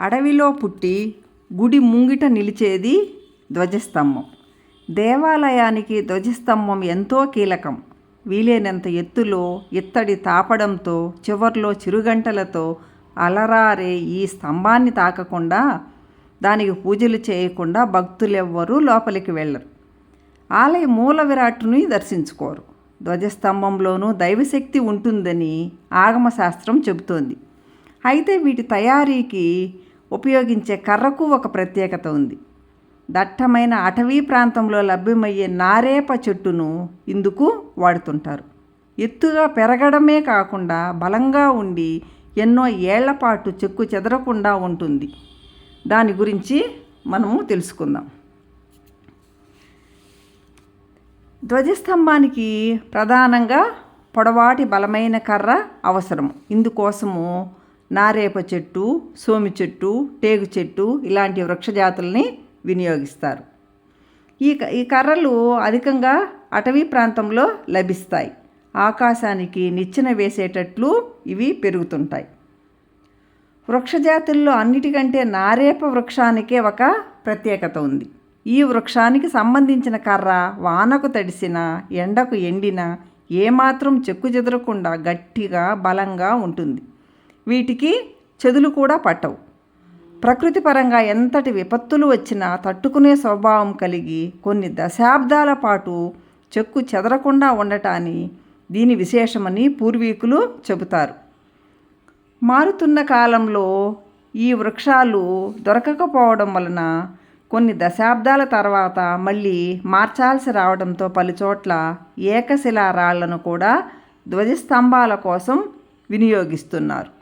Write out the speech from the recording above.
అడవిలో పుట్టి గుడి ముంగిట నిలిచేది ధ్వజస్తంభం. దేవాలయానికి ధ్వజస్తంభం ఎంతో కీలకం. వీలైనంత ఎత్తులో ఇత్తడి తాపడంతో చివర్లో చిరుగంటలతో అలరారే ఈ స్తంభాన్ని తాకకుండా దానికి పూజలు చేయకుండా భక్తులెవ్వరూ లోపలికి వెళ్ళరు. ఆలయ మూల విరాట్టుని దర్శించుకోరు. ధ్వజస్తంభంలోనూ దైవశక్తి ఉంటుందని ఆగమశాస్త్రం చెబుతోంది. అయితే వీటి తయారీకి ఉపయోగించే కర్రకు ఒక ప్రత్యేకత ఉంది. దట్టమైన అటవీ ప్రాంతంలో లభ్యమయ్యే నారేప చెట్టును ఇందుకు వాడుతుంటారు. ఎత్తుగా పెరగడమే కాకుండా బలంగా ఉండి ఎన్నో ఏళ్ళపాటు చెక్కు చెదరకుండా ఉంటుంది. దాని గురించి మనము తెలుసుకుందాం. ధ్వజస్తంభానికి ప్రధానంగా పొడవాటి బలమైన కర్ర అవసరం ఇందుకోసము నారేప చెట్టు సోమి చెట్టు టేగు చెట్టు ఇలాంటి వృక్షజాతుల్ని వినియోగిస్తారు. ఈ క- ఈ కర్రలు అధికంగా అటవీ ప్రాంతంలో లభిస్తాయి. ఆకాశానికి నిచ్చెన వేసేటట్లు ఇవి పెరుగుతుంటాయి. వృక్షజాతుల్లో అన్నిటికంటే నారేప వృక్షానికే ఒక ప్రత్యేకత ఉంది. ఈ వృక్షానికి సంబంధించిన కర్ర వానకు తడిసిన ఎండకు ఎండిన ఏమాత్రం చెక్కు చెదరకుండా గట్టిగా బలంగా ఉంటుంది. వీటికి చెదులు కూడా పట్టవు. ప్రకృతి పరంగా ఎంతటి విపత్తులు వచ్చినా తట్టుకునే స్వభావం కలిగి కొన్ని దశాబ్దాల పాటు చెక్కు చెదరకుండా ఉండటాన్ని దీని విశేషమని పూర్వీకులు చెబుతారు. మారుతున్న కాలంలో ఈ వృక్షాలు దొరకకపోవడం వలన కొన్ని దశాబ్దాల తర్వాత మళ్ళీ మార్చాల్సి రావడంతో పలుచోట్ల ఏకశిలా రాళ్ళను కూడా ధ్వజస్తంభాల కోసం వినియోగిస్తున్నారు.